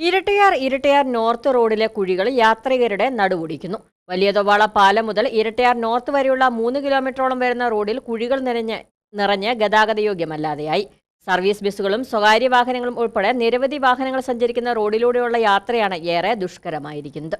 Irattayar Irattayar north റോഡിലെ കുഴികൾ യാത്രികരുടെ നടുവൊടിക്കുന്നു വലിയതൊവാള പാലം മുതൽ ഇരട്ടയാർ നോർത്ത് വരെയുള്ള മൂന്ന് കിലോമീറ്ററോളം വരുന്ന റോഡിൽ കുഴികൾ നിറഞ്ഞ് നിറഞ്ഞ് ഗതാഗതയോഗ്യമല്ലാതെയായി. സർവീസ് ബസ്സുകളും സ്വകാര്യ വാഹനങ്ങളും ഉൾപ്പെടെ നിരവധി വാഹനങ്ങൾ സഞ്ചരിക്കുന്ന റോഡിലൂടെയുള്ള യാത്രയാണ് ഏറെ ദുഷ്കരമായിരിക്കുന്നത്.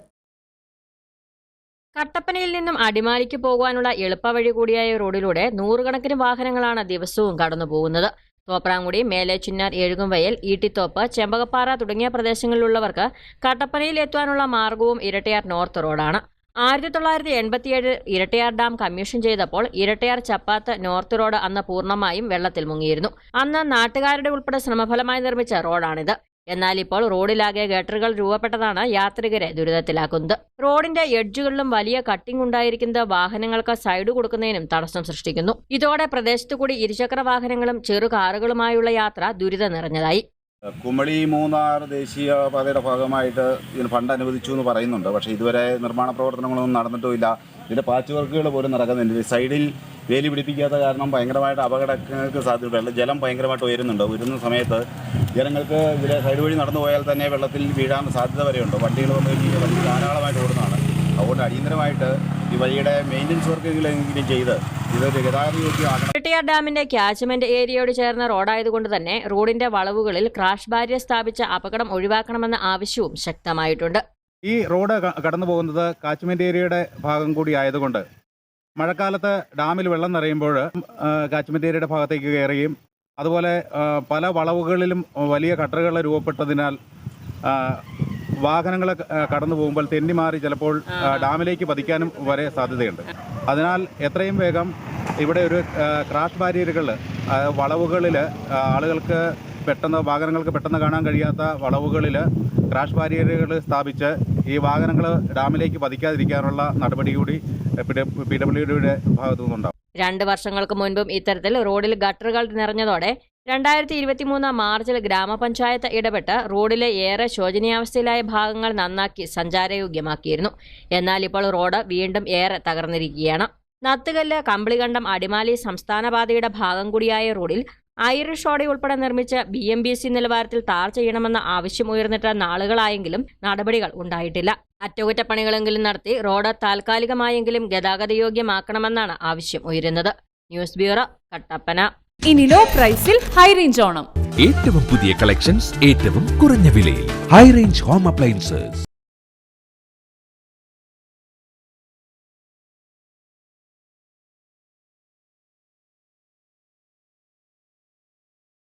കട്ടപ്പനയിൽ നിന്നും അടിമാലിക്ക് പോകാനുള്ള എളുപ്പവഴി കൂടിയായ റോഡിലൂടെ നൂറുകണക്കിന് വാഹനങ്ങളാണ് ദിവസവും കടന്നു പോകുന്നത് തോപ്രാങ്കുടി മേലെ ചിന്നാർ ഏഴുകുംവയൽ ഈട്ടിത്തോപ്പ് ചെമ്പകപ്പാറ തുടങ്ങിയ പ്രദേശങ്ങളിലുള്ളവർക്ക് കട്ടപ്പനയിൽ എത്തുവാനുള്ള മാർഗവും ഇരട്ടയാർ നോർത്ത് റോഡാണ്. ആയിരത്തി തൊള്ളായിരത്തി എൺപത്തിയേഴ് ഇരട്ടയാർ ഡാം കമ്മീഷൻ ചെയ്തപ്പോൾ ഇരട്ടയാർ ചപ്പാത്ത് നോർത്ത് റോഡ് അന്ന് പൂർണമായും വെള്ളത്തിൽ മുങ്ങിയിരുന്നു. അന്ന് നാട്ടുകാരുടെ ഉൾപ്പെടെ ശ്രമഫലമായി നിർമ്മിച്ച റോഡാണിത്. എന്നാൽ ഇപ്പോൾ റോഡിലാകെ ഗട്ടറുകൾ രൂപപ്പെട്ടതാണ് യാത്രികരെ ദുരിതത്തിലാക്കുന്നത്. റോഡിന്റെ എഡ്ജുകളിലും വലിയ കട്ടിംഗ് ഉണ്ടായിരിക്കുന്നത് വാഹനങ്ങൾക്ക് സൈഡ് കൊടുക്കുന്നതിനും തടസ്സം സൃഷ്ടിക്കുന്നു. ഇതോടെ പ്രദേശത്തു കൂടി ഇരുചക്ര വാഹനങ്ങളും ചെറു കാറുകളുമായുള്ള യാത്ര ദുരിത നിറഞ്ഞതായി. കുമളി മൂന്നാർ ദേശീയ പാതയുടെ ഭാഗമായിട്ട് ഇതിന് ഫണ്ട് അനുവദിച്ചു എന്ന് പറയുന്നുണ്ട്. പക്ഷേ ഇതുവരെ നിർമ്മാണ പ്രവർത്തനങ്ങളൊന്നും നടന്നിട്ടുമില്ല. ഇതിന്റെ പാച്ച് വർക്കുകൾ പോലും നടക്കുന്നുണ്ട്. ഈ സൈഡിൽ വേലി പിടിപ്പിക്കാത്ത കാരണം ഭയങ്കരമായിട്ട് അപകടങ്ങൾക്ക് സാധ്യതയുണ്ട്. ജലം ഭയങ്കരമായിട്ട് ഉയരുന്നുണ്ട്. ഉയരുന്ന സമയത്ത് ജനങ്ങൾക്ക് ഇവിടെ സൈഡ് വഴി നടന്നു പോയാൽ തന്നെ വെള്ളത്തിൽ വീഴാൻ സാധ്യത വരെയുണ്ട്. വണ്ടികൾ വന്നു കഴിഞ്ഞാൽ വണ്ടി ധാരാളമായിട്ട് ഓടുന്നതാണ്. അതുകൊണ്ട് അടിയന്തരമായിട്ട് ഈ വഴിയുടെ മെയിന്റനൻസ് വർക്കുകളെങ്കിലും ചെയ്ത് ഇരട്ടയാർ ഡാമിന്റെ ക്യാച്ച്മെന്റ് ഏരിയയോട് ചേർന്ന റോഡായതുകൊണ്ട് തന്നെ റോഡിന്റെ വളവുകളിൽ ക്രാഷ് ബാരിയർ സ്ഥാപിച്ച അപകടം ഒഴിവാക്കണമെന്ന ആവശ്യവും ശക്തമായിട്ടുണ്ട്. ഈ റോഡ് കടന്നു പോകുന്നത് കാച്ച്മെന്റ് ഏരിയയുടെ ഭാഗം കൂടി ആയതുകൊണ്ട് മഴക്കാലത്ത് ഡാമിൽ വെള്ളം നിറയുമ്പോൾ കാച്ച്മെന്റ് ഏരിയയുടെ ഭാഗത്തേക്ക് കയറുകയും അതുപോലെ പല വളവുകളിലും വലിയ കട്ടറുകൾ രൂപപ്പെട്ടതിനാൽ വാഹനങ്ങൾ കടന്നു പോകുമ്പോൾ തെന്നി മാറി ചിലപ്പോൾ ഡാമിലേക്ക് പതിക്കാനും വരെ സാധ്യതയുണ്ട്. അതിനാൽ എത്രയും വേഗം ഇവിടെ ഒരു ക്രാഷ് ബാരിയറുകൾ വളവുകളിൽ ആളുകൾക്ക് പെട്ടെന്ന് വാഹനങ്ങൾക്ക് പെട്ടെന്ന് കാണാൻ കഴിയാത്ത വളവുകളിൽ ക്രാഷ് ബാരിയറുകൾ സ്ഥാപിച്ച് ഈ വാഹനങ്ങൾ ഡാമിലേക്ക് പതിക്കാതിരിക്കാനുള്ള നടപടി കൂടി പി ഡബ്ല്യു ഡിയുടെ ഭാഗത്തു നിന്നുണ്ടാവും രണ്ട് വർഷങ്ങൾക്ക് മുൻപും ഇത്തരത്തിൽ റോഡിൽ ഗട്ടറുകൾ നിറഞ്ഞതോടെ രണ്ടായിരത്തി ഇരുപത്തി മൂന്ന് മാർച്ചിൽ ഗ്രാമപഞ്ചായത്ത് ഇടപെട്ട് റോഡിലെ ഏറെ ശോചനീയാവസ്ഥയിലായ ഭാഗങ്ങൾ നന്നാക്കി സഞ്ചാരയോഗ്യമാക്കിയിരുന്നു. എന്നാൽ ഇപ്പോൾ റോഡ് വീണ്ടും ഏറെ തകർന്നിരിക്കുകയാണ്. നത്തുകല്ല് കമ്പിളികണ്ടം അടിമാലി സംസ്ഥാനപാതയുടെ ഭാഗം കൂടിയായ റോഡിൽ ഐറിഷ് ഓടെ ഉൾപ്പെടെ നിർമ്മിച്ച ബി എം ബി സി നിലവാരത്തിൽ ടാർ ചെയ്യണമെന്ന ആവശ്യം ഉയർന്നിട്ട് നാളുകളായെങ്കിലും നടപടികൾ ഉണ്ടായിട്ടില്ല. അറ്റകുറ്റപ്പണികളെങ്കിലും നടത്തി റോഡ് താൽക്കാലികമായെങ്കിലും ഗതാഗതയോഗ്യമാക്കണമെന്നാണ് ആവശ്യം ഉയരുന്നത്. News bureau Kattappana. ഇനി ലോ പ്രൈസിൽ ഹൈ റേഞ്ച് ഓണം. ഏറ്റവും പുതിയ കളക്ഷൻസ് ഏറ്റവും കുറഞ്ഞ വിലയിൽ. High range home appliances